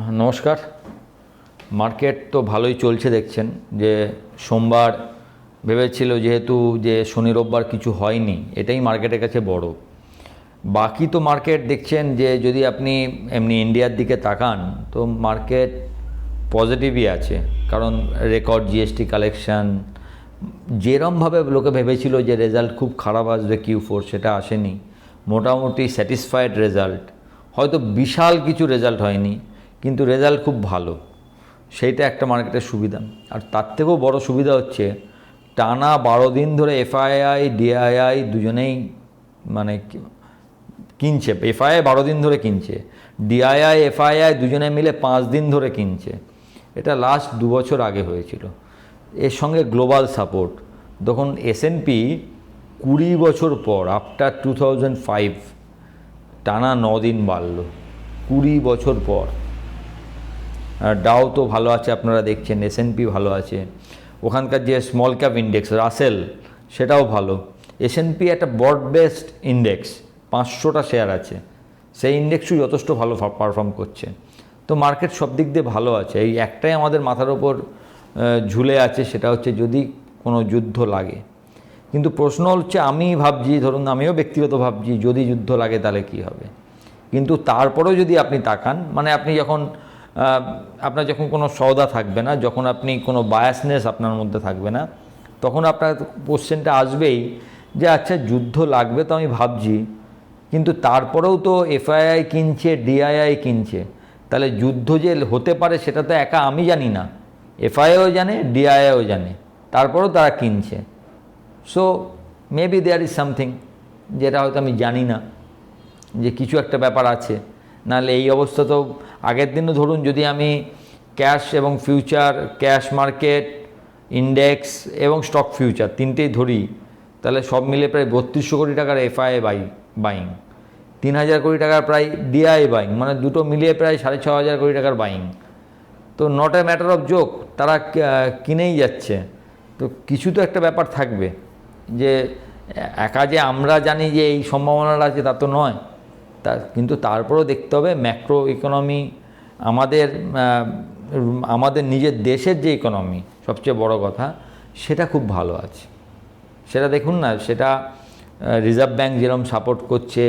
নমস্কার। মার্কেট তো ভালোই চলছে দেখছেন, যে সোমবার ভেবেছিল যেহেতু যে শনি রোববার কিছু হয়নি, এটাই মার্কেটের কাছে বড়। বাকি তো মার্কেট দেখছেন যে যদি আপনি এমনি ইন্ডিয়ার দিকে তাকান, তো মার্কেট পজিটিভই আছে। কারণ রেকর্ড জিএসটি কালেকশন, যেরমভাবে লোকে ভেবেছিল যে রেজাল্ট খুব খারাপ আসবে কিউ ফোর, সেটা আসেনি। মোটামুটি স্যাটিসফাইড রেজাল্ট। হয়তো বিশাল কিছু রেজাল্ট হয়নি। কিন্তু রেজাল্ট খুব ভালো। সেইটা একটা মার্কেটের সুবিধা। আর তার থেকেও বড় সুবিধা হচ্ছে, টানা বারো দিন ধরে এফআইআই ডিআইআই দুজনেই মানে কিনছে। এফআইআই বারো দিন ধরে কিনছে ডিআইআই এফআইআই দুজনে মিলে পাঁচ দিন ধরে কিনছে। এটা লাস্ট দু বছর আগে হয়েছিল। এর সঙ্গে গ্লোবাল সাপোর্ট তখন এসএনপি কুড়ি বছর পর আফটার টু থাউজেন্ড ফাইভ টানা দিন বাড়ল। কুড়ি বছর পর। ডাও তো ভালো আছে, আপনারা দেখছেন এসএনপি ভালো আছে। ওখানকার যে স্মল ক্যাপ ইন্ডেক্স রাসেল সেটাও ভালো। এসএনপি একটা ব্রড বেসড ইন্ডেক্স পাঁচশোটা শেয়ার আছে। সেই ইন্ডেক্সও যথেষ্ট ভালো পারফর্ম করছে। তো মার্কেট সব দিক দিয়ে ভালো আছে। এই একটাই আমাদের মাথার ওপর ঝুলে আছে, সেটা হচ্ছে যদি কোনো যুদ্ধ লাগে। কিন্তু প্রশ্ন হচ্ছে, আমি ভাবছি, ধরুন আমিও ব্যক্তিগত ভাবছি, যদি যুদ্ধ লাগে তাহলে কি হবে? কিন্তু তারপরেও যদি আপনি তাকান মানে আপনি যখন আপনার যখন কোনো সওদা থাকবে না, যখন আপনি কোনো বায়াসনেস আপনার মধ্যে থাকবে না, তখন আপনার কোশ্চেনটা আসবেই যে আচ্ছা যুদ্ধ লাগবে তো আমি ভাবছি, কিন্তু তারপরেও তো এফআইআই কিনছে ডিআইআই কিনছে, তাহলে যুদ্ধ যে হতে পারে সেটা তো একা আমি জানি না এফআইআইও জানে ডিআইআইও জানে, তারপরেও তারা কিনছে। So maybe there is something যেটা হয়তো আমি জানি না, যে কিছু একটা ব্যাপার আছে। নাহলে এই অবস্থা তো আগের দিনও ধরুন যদি আমি ক্যাশ এবং ফিউচার, ক্যাশ মার্কেট, ইন্ডেক্স এবং স্টক ফিউচার তিনটেই ধরি, তাহলে সব মিলে প্রায় বত্রিশশো কোটি টাকার এফআইআই বাই, বাইং। তিন হাজার কোটি টাকার প্রায় ডিআই বাইং মানে দুটো মিলিয়ে প্রায় সাড়ে ছ হাজার কোটি টাকার বাইং। তো not a matter of joke তারা কিনেই যাচ্ছে। তো কিছু তো একটা ব্যাপার থাকবে, যে একা যে আমরা জানি যে এই সম্ভাবনাটা আছে তা তো নয়। তা, কিন্তু তারপরেও দেখতে হবে ম্যাক্রো ইকোনমি আমাদের আমাদের নিজের দেশের যে ইকোনমি সবচেয়ে বড় কথা, সেটা খুব ভালো আছে। সেটা দেখুন না, সেটা রিজার্ভ ব্যাঙ্ক যেরকম সাপোর্ট করছে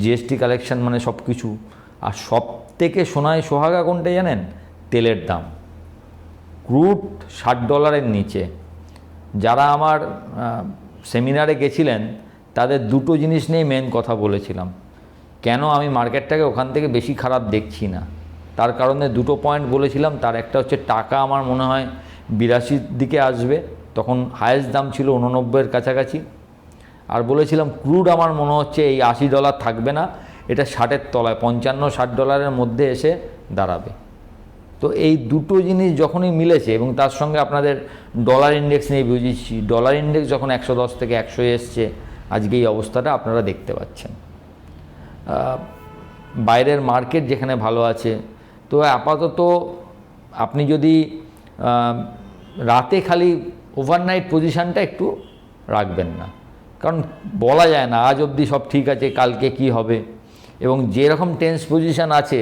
জিএসটি কালেকশন মানে সব কিছু আর সব থেকে সোনায় সোহাগা কোনটা জানেন? তেলের দাম। ক্রুড ষাট ডলারের নিচে। যারা আমার সেমিনারে গেছিলেন, তাদের দুটো জিনিস নিয়ে মেন কথা বলেছিলাম। কেন আমি মার্কেটটাকে ওখান থেকে বেশি খারাপ দেখছি না? তার কারণে দুটো পয়েন্ট বলেছিলাম, তার একটা হচ্ছে টাকা আমার মনে হয় বিরাশির দিকে আসবে, তখন হায়েস্ট দাম ছিল উননব্বইয়ের কাছাকাছি। আর বলেছিলাম ক্রুড আমার মনে হচ্ছে এই আশি ডলার থাকবে না, এটা ষাটের তলায়, পঞ্চান্ন, ষাট ডলারের মধ্যে এসে দাঁড়াবে। তো এই দুটো জিনিস যখনই মিলেছে, এবং তার সঙ্গে আপনাদের ডলার ইন্ডেক্স নিয়ে বুঝেছি ডলার ইন্ডেক্স যখন একশো দশ থেকে একশো এসছে, আজকে এই অবস্থাটা আপনারা দেখতে পাচ্ছেন। বাইরের মার্কেট যেখানে ভালো আছে। তো আপাতত আপনি যদি রাতে খালি ওভারনাইট পজিশানটা একটু রাখবেন না। কারণ বলা যায় না, আজ অবধি সব ঠিক আছে, কালকে কি হবে। এবং যেরকম টেন্স পজিশান আছে,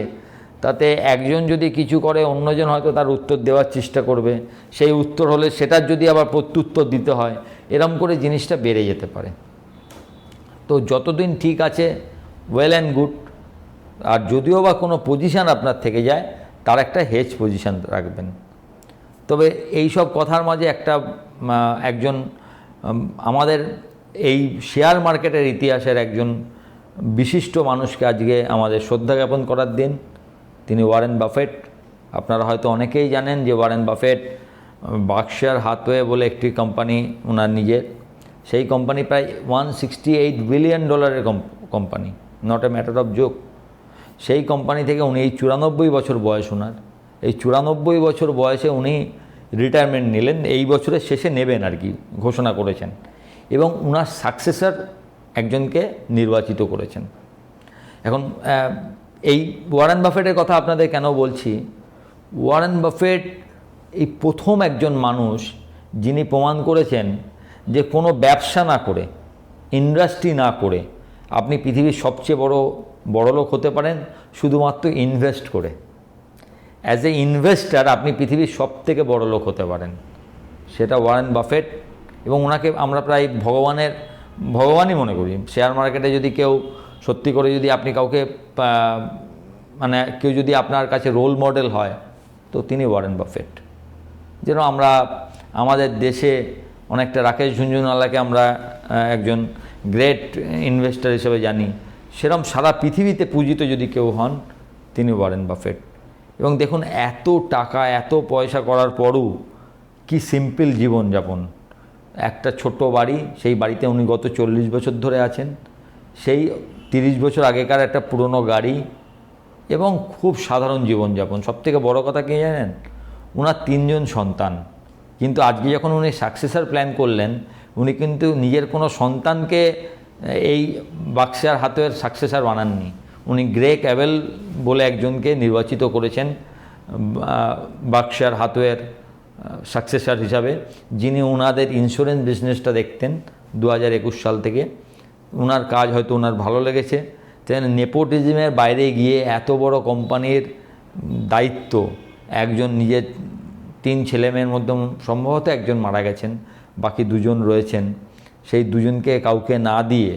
তাতে একজন যদি কিছু করে, অন্যজন হয়তো তার উত্তর দেওয়ার চেষ্টা করবে। সেই উত্তর হলে সেটার যদি আবার প্রত্যুত্তর দিতে হয়, এরম করে জিনিসটা বেড়ে যেতে পারে। তো যতদিন ঠিক আছে ওয়েল অ্যান্ড গুড আর যদিও বা কোনো পজিশান আপনার থেকে যায়, তার একটা হেজ পজিশান রাখবেন। তবে এই সব কথার মাঝে একটা একজন আমাদের এই শেয়ার মার্কেটের ইতিহাসের একজন বিশিষ্ট মানুষকে আজকে আমাদের শ্রদ্ধা জ্ঞাপন করার দিন। তিনি ওয়ারেন বাফেট আপনারা হয়তো অনেকেই জানেন যে ওয়ারেন বাফেট বাক্সার হাতওয়ে বলে একটি কোম্পানি ওনার নিজের। সেই কোম্পানি প্রায় ওয়ান সিক্সটি এইট বিলিয়ন ডলারের company not a matter of joke সেই কোম্পানি থেকে উনি এই চুরানব্বই বছর বয়স ওনার। এই চুরানব্বই বছর বয়সে উনি রিটায়ারমেন্ট নিলেন, এই বছরের শেষে নেবেন আর কি, ঘোষণা করেছেন। এবং ওনার সাকসেসার একজনকে নির্বাচিত করেছেন। এখন এই ওয়ারেন বাফেটের কথা আপনাদের কেন বলছি? ওয়ারেন বাফেট এই প্রথম একজন মানুষ যিনি প্রমাণ করেছেন যে কোনো ব্যবসা না করে ইন্ডাস্ট্রি না করে আপনি পৃথিবীর সবচেয়ে বড় বড়লোক হতে পারেন, শুধুমাত্র ইনভেস্ট করে। অ্যাজ এ ইনভেস্টার আপনি পৃথিবীর সব থেকে বড় লোক হতে পারেন। সেটা ওয়ারেন বাফেট এবং ওনাকে আমরা প্রায় ভগবানের, ভগবানই মনে করি। শেয়ার মার্কেটে যদি কেউ, সত্যি করে যদি আপনি কাউকে মানে কেউ যদি আপনার কাছে রোল মডেল হয়, তো তিনি ওয়ারেন বাফেট যেন আমরা আমাদের দেশে অনেকটা রাকেশ ঝুনঝুনওয়ালাকে আমরা একজন গ্রেট ইনভেস্টার হিসেবে জানি। সেরম সারা পৃথিবীতে পূজিত যদি কেউ হন, তিনি ওয়ারেন বাফেট। এবং দেখুন, এত টাকা, এত পয়সা করার পরও কি সিম্পল জীবনযাপন। একটা ছোট বাড়ি, সেই বাড়িতে উনি গত চল্লিশ বছর ধরে আছেন। সেই তিরিশ বছর আগেকার একটা পুরনো গাড়ি এবং খুব সাধারণ জীবনযাপন। সবথেকে বড় কথা কি জানেন? ওনার তিনজন সন্তান। কিন্তু আজকে যখন উনি সাকসেসার প্ল্যান করলেন, উনি কিন্তু নিজের কোনো সন্তানকে এই বাক্সার হাতের সাকসেসার বানাননি। উনি গ্রে ক্যাবেল বলে একজনকে নির্বাচিত করেছেন বাক্সার হাতওয়ের সাকসেসার হিসাবে, যিনি ওনাদের ইন্স্যুরেন্স বিজনেসটা দেখতেন দু হাজার একুশ সাল থেকে। ওনার কাজ হয়তো ওনার ভালো লেগেছে। তেন নেপোটিজমের বাইরে গিয়ে এত বড় কোম্পানির দায়িত্ব একজন নিজের তিন ছেলেমেয়ের মধ্যে সম্ভবত একজন মারা গেছেন, বাকি দুজন রয়েছেন। সেই দুজনকে কাউকে না দিয়ে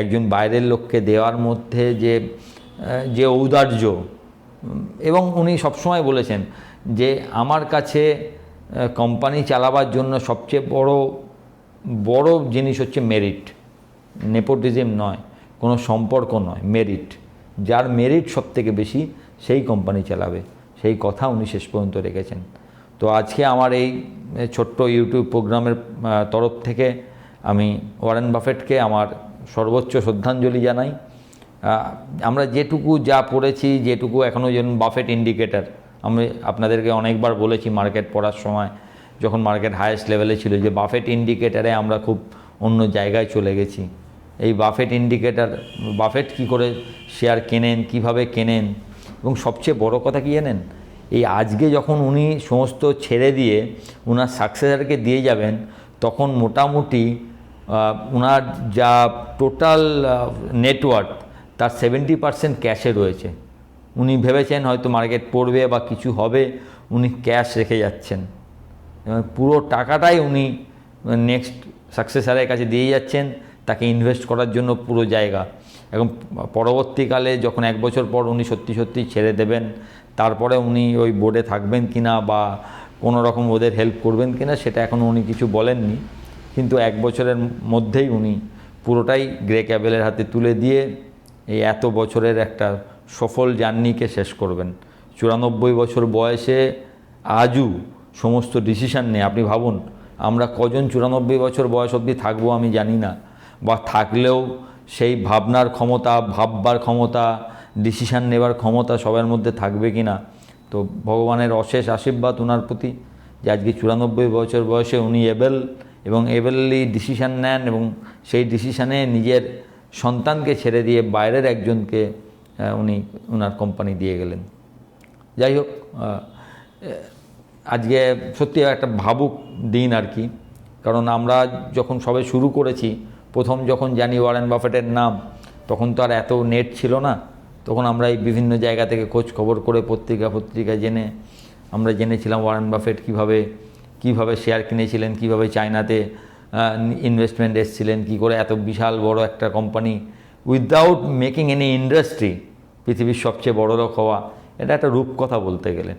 একজন বাইরের লোককে দেওয়ার মধ্যে যে যে ঔদার্য, এবং উনি সবসময় বলেছেন যে, আমার কাছে কোম্পানি চালাবার জন্য সবচেয়ে বড় বড় জিনিস হচ্ছে মেরিট। নেপোটিজম নয়, কোনো সম্পর্ক নয়, মেরিট। যার মেরিট সব থেকে বেশি, সেই কোম্পানি চালাবে। সেই কথা উনি শেষ পর্যন্ত রেখেছেন। তো আজকে আমার এই ছোট্ট ইউটিউব প্রোগ্রামের তরফ থেকে আমি ওয়ারেন বাফেটকে আমার সর্বোচ্চ শ্রদ্ধাঞ্জলি জানাই। আমরা যেটুকু যা পড়েছি, যেটুকু এখনও যেমন বাফেট ইন্ডিকেটার, আমি আপনাদেরকে অনেকবার বলেছি মার্কেট পড়ার সময়, যখন মার্কেট হায়েস্ট লেভেলে ছিল যে বাফেট ইন্ডিকেটারে আমরা খুব অন্য জায়গায় চলে গেছি। এই বাফেট ইন্ডিকেটার, বাফেট কি করে শেয়ার কেনেন, কীভাবে কেনেন, এবং সবচেয়ে বড় কথা কি জানেন? এই আজকে যখন উনি সমস্ত ছেড়ে দিয়ে ওনার সাকসেসারকে দিয়ে যাবেন, তখন মোটামুটি ওনার যা টোটাল নেটওয়ার্ক তার সেভেন্টি পার্সেন্ট ক্যাশে রয়েছে। উনি ভেবেছেন হয়তো মার্কেট পড়বে বা কিছু হবে, উনি ক্যাশ রেখে যাচ্ছেন। এবং পুরো টাকাটাই উনি নেক্সট সাকসেসারের কাছে দিয়ে যাচ্ছেন, তাকে ইনভেস্ট করার জন্য পুরো জায়গা। এবং পরবর্তীকালে যখন এক বছর পর উনি সত্যি সত্যি ছেড়ে দেবেন, তারপরে উনি ওই বোর্ডে থাকবেন কিনা বা কোনো রকম ওদের হেল্প করবেন কিনা সেটা এখনও উনি কিছু বলেননি। কিন্তু এক বছরের মধ্যেই উনি পুরোটাই গ্রে ক্যাবেলের হাতে তুলে দিয়ে এই এত বছরের একটা সফল জার্নিকে শেষ করবেন। চুরানব্বই বছর বয়সে আজও সমস্ত ডিসিশান নেই আপনি ভাবুন, আমরা কজন চুরানব্বই বছর বয়স অবধি থাকব আমি জানি না, বা থাকলেও সেই ভাবনার ক্ষমতা, ভাববার ক্ষমতা ডিসিশান নেবার ক্ষমতা সবার মধ্যে থাকবে কি না তো ভগবানের অশেষ আশীর্বাদ ওনার প্রতি, যে আজকে চুরানব্বই বছর বয়সে উনি এবেল এবং এবেললি ডিসিশান নেন এবং সেই ডিসিশানে নিজের সন্তানকে ছেড়ে দিয়ে বাইরের একজনকে উনি ওনার কোম্পানি দিয়ে গেলেন। যাই হোক আজকে সত্যি একটা ভাবুক দিন আর কি। কারণ আমরা যখন সবে শুরু করেছি প্রথম যখন জানি ওয়ারেন বাফেটের নাম, তখন তো আর এত নেট ছিল না। তখন আমরা এই বিভিন্ন জায়গা থেকে খোঁজ খবর করে পত্রিকা পত্রিকা জেনে আমরা জেনেছিলাম ওয়ারেন বাফেট কীভাবে কীভাবে শেয়ার কিনেছিলেন, কীভাবে চায়নাতে ইনভেস্টমেন্ট এসেছিলেন, কী করে এত বিশাল বড় একটা company without making any industry পৃথিবীর সবচেয়ে বড় লোক হওয়া। এটা একটা রূপকথা বলতে গেলে।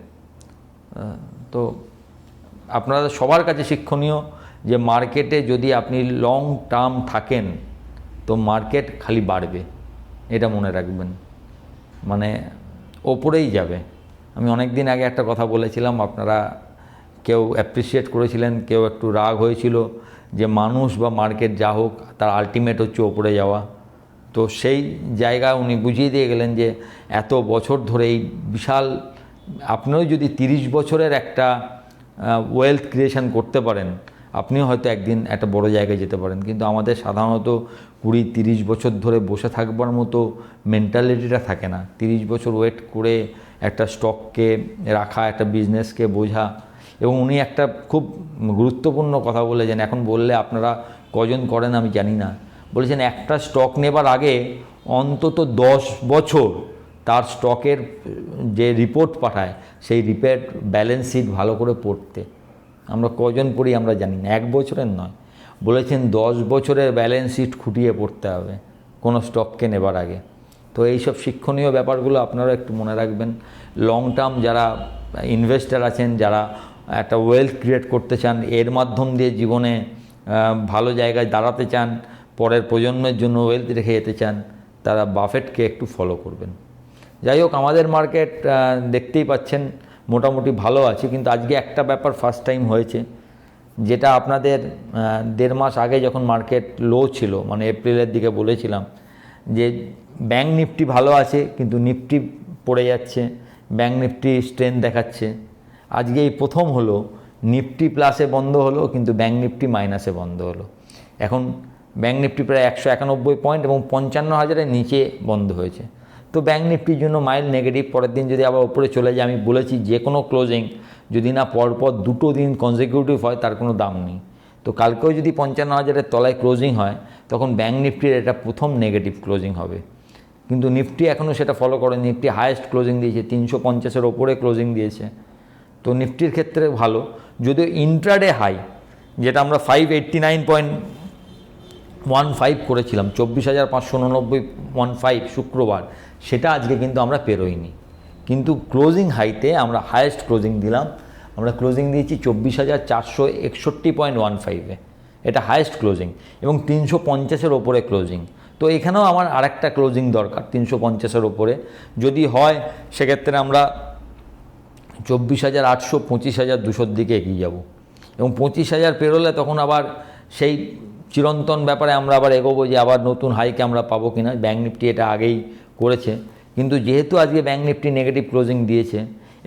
তো আপনারা সবার কাছে শিক্ষণীয়। যে মার্কেটে যদি আপনি লং টার্ম থাকেন, তো মার্কেট খালি বাড়বে। এটা মনে রাখবেন। মানে ওপরেই যাবে। আমি অনেক দিন আগে একটা কথা বলেছিলাম, আপনারা কেউ অ্যাপ্রিসিয়েট করেছিলেন, কেউ একটু রাগ হয়েছিল যে মানুষ বা মার্কেট যা হোক, তার আলটিমেট হচ্ছে ওপরে যাওয়া। তো সেই জায়গা উনি বুঝিয়ে দিয়ে গেলেন যে এত বছর ধরে এই বিশাল, আপনিও যদি তিরিশ বছরের একটা ওয়েলথ ক্রিয়েশন করতে পারেন আপনিও হয়তো একদিন একটা বড় জায়গায় যেতে পারেন, কিন্তু আমাদের সাধারণত কুড়ি তিরিশ বছর ধরে বসে থাকবার মতো মেন্টালিটিটা থাকে না। তিরিশ বছর ওয়েট করে একটা স্টককে রাখা, একটা বিজনেসকে বোঝা এবং উনি একটা খুব গুরুত্বপূর্ণ কথা বলেছেন। এখন বললে আপনারা কজন করেন আমি জানি না। বলেছেন, একটা স্টক নেবার আগে অন্তত দশ বছর তার স্টকের যে রিপোর্ট পাঠায়, সেই রিপোর্ট ব্যালেন্স শিট ভালো করে পড়তে। আমরা কজন পড়ি আমরা জানি না। এক বছরের নয়। বলেছেন দশ বছরের ব্যালেন্স শিট খুঁটিয়ে পড়তে হবে। কোনো স্টককে নেবার আগে। তো এইসব শিক্ষণীয় ব্যাপারগুলো আপনারা একটু মনে রাখবেন। লং টার্ম যারা ইনভেস্টার আছেন, যারা একটা ওয়েলথ ক্রিয়েট করতে চান, এর মাধ্যম দিয়ে জীবনে ভালো জায়গায় দাঁড়াতে চান, পরের প্রজন্মের জন্য ওয়েলথ রেখে যেতে চান, তারা বাফেটকে একটু ফলো করবেন। যাই হোক, আমাদের মার্কেট দেখতেই পাচ্ছেন। মোটামুটি ভালো আছে, কিন্তু আজকে একটা ব্যাপার ফার্স্ট টাইম হয়েছে, যেটা আপনাদের দেড় মাস আগে যখন মার্কেট লো ছিল মানে এপ্রিলের দিকে বলেছিলাম, যে ব্যাঙ্ক নিফটি ভালো আছে, কিন্তু নিফটি পড়ে যাচ্ছে ব্যাঙ্ক নিফটি স্ট্রেন দেখাচ্ছে। আজকে এই প্রথম হলো নিফটি প্লাসে বন্ধ হলো, কিন্তু ব্যাঙ্ক নিফটি মাইনাসে বন্ধ হলো। এখন ব্যাঙ্ক নিফটি প্রায় একশো একানব্বই পয়েন্ট এবং পঞ্চান্ন হাজারের নিচে বন্ধ হয়েছে। তো ব্যাঙ্ক নিফটির জন্য মাইল নেগেটিভ পরের দিন যদি আবার উপরে চলে যায়, আমি বলেছি যে কোনো ক্লোজিং যদি না পরপর দুটো দিন কনজিকিউটিভ হয়, তার কোনো দাম নেই। তো কালকেও যদি পঞ্চান্ন হাজারের তলায় ক্লোজিং হয়, তখন ব্যাঙ্ক নিফটির এটা প্রথম নেগেটিভ ক্লোজিং হবে। কিন্তু নিফটি এখনও সেটা ফলো করে নিফটি হায়েস্ট ক্লোজিং দিয়েছে, তিনশো পঞ্চাশের ওপরে ক্লোজিং দিয়েছে। তো নিফটির ক্ষেত্রে ভালো। যদিও ইন্ট্রাডে হাই যেটা আমরা five eighty nine point one five করেছিলাম, চব্বিশ হাজার পাঁচশো উননব্বই ওয়ান ফাইভ শুক্রবার, সেটা আজকে কিন্তু আমরা পেরোইনি। কিন্তু ক্লোজিং হাইতে আমরা হায়েস্ট ক্লোজিং দিলাম, আমরা ক্লোজিং দিয়েছি চব্বিশ হাজার চারশো একষট্টি পয়েন্ট ওয়ান ফাইভে এটা হায়েস্ট ক্লোজিং এবং তিনশো পঞ্চাশের ওপরে ক্লোজিং তো এখানেও আমার আরেকটা ক্লোজিং দরকার, তিনশো পঞ্চাশের ওপরে। যদি হয়, সেক্ষেত্রে আমরা চব্বিশ হাজার আটশো পঁচিশ হাজার দুশোর দিকে এগিয়ে যাব। এবং পঁচিশ হাজার পেরোলে তখন আবার সেই চিরন্তন ব্যাপারে আমরা আবার এগোবো যে আবার নতুন হাইকে আমরা পাবো কিনা। ব্যাঙ্ক নিফটি এটা আগেই করেছে। কিন্তু যেহেতু আজকে ব্যাঙ্ক নিফটি নেগেটিভ ক্লোজিং দিয়েছে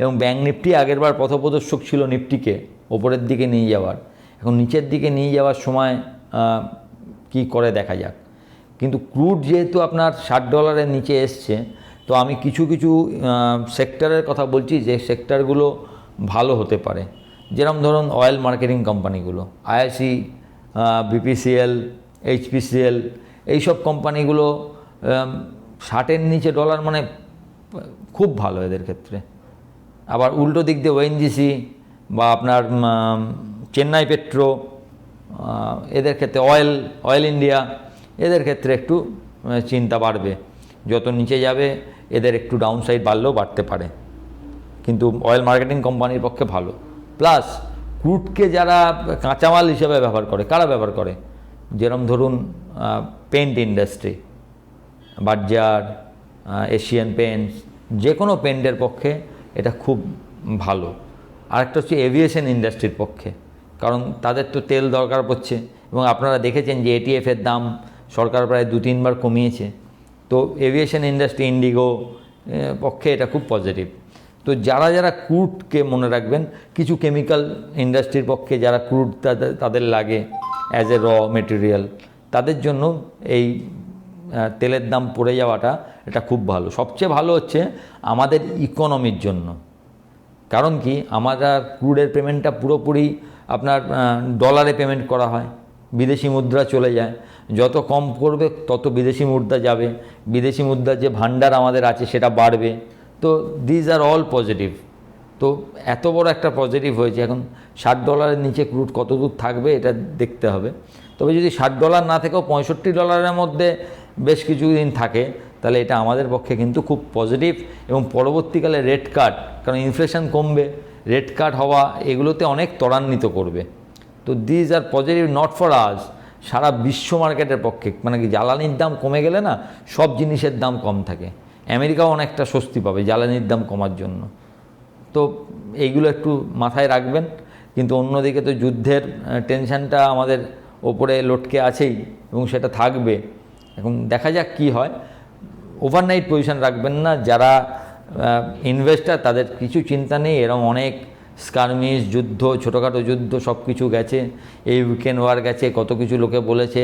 এবং ব্যাঙ্ক নিফটি আগেরবার পথপ্রদর্শক ছিল নিফটিকে ওপরের দিকে নিয়ে যাওয়ার। এখন নিচের দিকে নিয়ে যাওয়ার সময় কি করে দেখা যাক। কিন্তু ক্রুড যেহেতু আপনার ষাট ডলারের নিচে এসছে, তো আমি কিছু কিছু সেক্টরের কথা বলছি যে সেক্টরগুলো ভালো হতে পারে। যেরকম ধরুন অয়েল মার্কেটিং কোম্পানিগুলো আইআইসি বিপিসিএল এইচপিসিএল এইসব কোম্পানিগুলো ষাটের নিচে ডলার মানে খুব ভালো এদের ক্ষেত্রে। আবার উল্টো দিক দিয়ে ওএনজিসি বা আপনার চেন্নাই পেট্রো এদের ক্ষেত্রে অয়েল অয়েল ইন্ডিয়া, এদের ক্ষেত্রে একটু চিন্তা বাড়বে। যত নিচে যাবে, এদের একটু ডাউন সাইড বাড়লেও বাড়তে পারে। কিন্তু অয়েল মার্কেটিং কোম্পানির পক্ষে ভালো। প্লাস ক্রুডকে যারা কাঁচামাল হিসেবে ব্যবহার করে, কারা ব্যবহার করে? যেরম ধরুন paint industry Berger Asian paints যে কোনো পেন্টের পক্ষে এটা খুব ভালো। আরেকটা হচ্ছে এভিয়েশন ইন্ডাস্ট্রির পক্ষে, কারণ তাদের তো তেল দরকার পড়ছে এবং আপনারা দেখেছেন যে এটিএফের দাম সরকার প্রায় দু, তিনবার কমিয়েছে। তো এভিয়েশন ইন্ডাস্ট্রি ইন্ডিগো পক্ষে এটা খুব পজিটিভ তো যারা যারা ক্রুডকে মনে রাখবেন, কিছু কেমিক্যাল ইন্ডাস্ট্রির পক্ষে যারা ক্রুড তাদের তাদের লাগে অ্যাজ এ র মেটেরিয়াল তাদের জন্য এই তেলের দাম পড়ে যাওয়াটা এটা খুব ভালো। সবচেয়ে ভালো হচ্ছে আমাদের ইকোনমির জন্য। কারণ কি? আমরা ক্রুডের পেমেন্টটা পুরোপুরি আপনার ডলারে পেমেন্ট করা হয়। বিদেশি মুদ্রা চলে যায়। যত কম করবে, তত বিদেশি মুদ্রা যাবে। বিদেশি মুদ্রার যে ভান্ডার আমাদের আছে, সেটা বাড়বে। তো দিজ আর অল পজিটিভ তো এত বড় একটা পজিটিভ হয়েছে, এখন ষাট ডলারের নিচে ক্রুড কত দূর থাকবে এটা দেখতে হবে। তবে যদি ষাট ডলার না থেকেও পঁয়ষট্টি ডলারের মধ্যে বেশ কিছুদিন থাকে, তাহলে এটা আমাদের পক্ষে কিন্তু খুব পজিটিভ এবং পরবর্তীকালে রেড কার্ড কারণ ইনফ্লেশন কমবে রেড কার্ড হওয়া এগুলোতে অনেক ত্বরান্বিত করবে। তো these are positive not for আজ সারা বিশ্ব মার্কেটের পক্ষে মানে কি জ্বালানির দাম কমে গেলে না, সব জিনিসের দাম কম থাকে। আমেরিকাও অনেকটা স্বস্তি পাবে, জ্বালানির দাম কমার জন্য। তো এইগুলো একটু মাথায় রাখবেন, কিন্তু অন্যদিকে তো যুদ্ধের টেনশনটা আমাদের ওপরে লটকে আছেই এবং সেটা থাকবে। এখন দেখা যাক কি হয়। ওভারনাইট পজিশন রাখবেন না, যারা ইনভেস্টার তাদের কিছু চিন্তা নেই এরকম অনেক স্কার্মিস, যুদ্ধ, ছোটোখাটো যুদ্ধ, সব কিছু গেছে। এই উইকেন্ড ওয়ার গেছে, কত কিছু লোকে বলেছে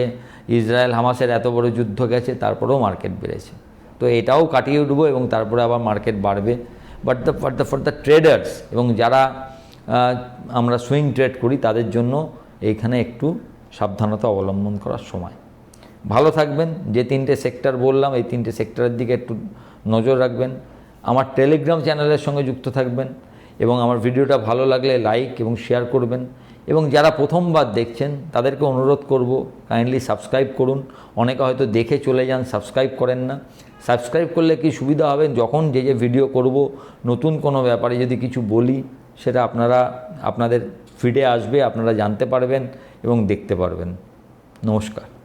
ইসরায়েল হামাসের এত বড় যুদ্ধ গেছে, তারপরেও মার্কেট বেড়েছে। তো এটাও কাটিয়ে উঠবো এবং তারপরে আবার মার্কেট বাড়বে। But the for the for the traders এবং যারা আমরা সুইং ট্রেড করি, তাদের জন্য এইখানে একটু সাবধানতা অবলম্বন করার সময়। ভালো থাকবেন। যে তিনটে সেক্টর বললাম, এই তিনটে সেক্টরের দিকে একটু নজর রাখবেন। আমার টেলিগ্রাম চ্যানেলের সঙ্গে যুক্ত থাকবেন এবং আমার ভিডিওটা ভালো লাগলে লাইক এবং শেয়ার করবেন। এবং যারা প্রথমবার দেখছেন, তাদেরকে অনুরোধ করব কাইন্ডলি সাবস্ক্রাইব করুন। অনেকে হয়তো দেখে চলে যান সাবস্ক্রাইব করেন না। সাবস্ক্রাইব করলে কি সুবিধা হবে? যখন যে যে ভিডিও করব, নতুন কোনো ব্যাপারে যদি কিছু বলি, সেটা আপনারা, আপনাদের ফিডে আসবে, আপনারা জানতে পারবেন এবং দেখতে পারবেন। নমস্কার।